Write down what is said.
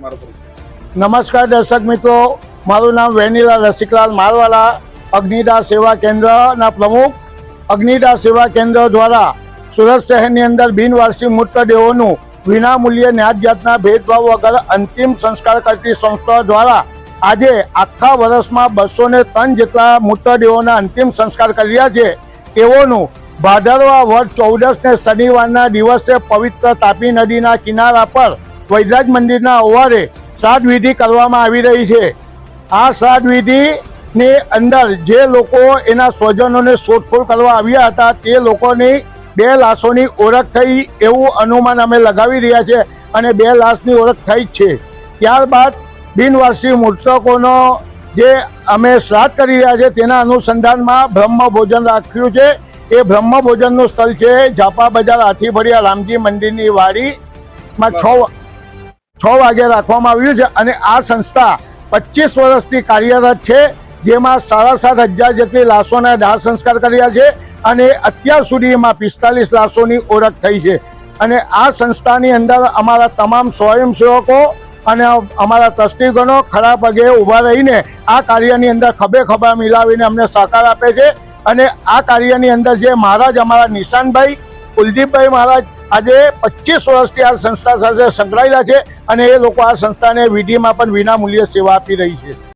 નમસ્કાર દર્શક મિત્રો, મારું નામ વેનીલા રસિકલાલ મારવાલા અગ્નિદાસ સેવા કેન્દ્રના પ્રમુખ. અગ્નિદાસ સેવા કેન્દ્ર દ્વારા સુરત શહેરની અંદર બિનવારસી મૃતદેહોનું વિનામૂલ્યે ન્યાજ જાતના ભેદભાવ વગર અંતિમ સંસ્કાર કરતી સંસ્થા દ્વારા આજે આખા વર્ષમાં બસો ને ત્રણ જેટલા મૃતદેહોના અંતિમ સંસ્કાર કર્યા છે. તેઓનું ભાદરવા વર્ષ ચૌદસ ને શનિવારના દિવસે પવિત્ર તાપી નદીના કિનારા પર વૈદરાજ મંદિરના ઓવારે શ્રાદ્ધ કરવામાં આવી રહી છે. આ સાધવિધિની અંદર જે લોકો એના સ્વજનોને શોધખોળ કરવા આવ્યા હતા, તે લોકોની બે લાશોની ઓળખ થઈ એવું અનુમાન અમે લગાવી રહ્યા છે અને બે લાશની ઓળખ થઈ જ છે. ત્યારબાદ બિનવારસી મૃતકોનો જે અમે શ્રાદ્ધ કરી રહ્યા છે તેના અનુસંધાનમાં બ્રહ્મ ભોજન રાખ્યું છે. એ બ્રહ્મ ભોજનનું સ્થળ છે ઝાપા બજાર હાથીભરિયા રામજી મંદિરની વાડીમાં છ છ વાગે રાખવામાં આવ્યું છે અને આ સંસ્થા પચીસ વર્ષથી કાર્યરત છે, જેમાં સાડા સાત હજાર જેટલી લાશોના દાહ સંસ્કાર કર્યા છે અને અત્યાર સુધીમાં પિસ્તાલીસ લાશોની ઓળખ થઈ છે. અને આ સંસ્થાની અંદર અમારા તમામ સ્વયંસેવકો અને અમારા ટ્રસ્ટીગણો ખરા પગે ઊભા રહીને આ કાર્યની અંદર ખભે ખભા મિલાવીને અમને સહકાર આપે છે. અને આ કાર્યની અંદર જે મહારાજ અમારા નિશાનભાઈ, કુલદીપભાઈ મહારાજ આજે પચીસ વર્ષથી આ સંસ્થા સાથે સંકળાયેલા છે અને એ લોકો આ સંસ્થાને વિધિમાં પણ વિનામૂલ્યે સેવા આપી રહી છે.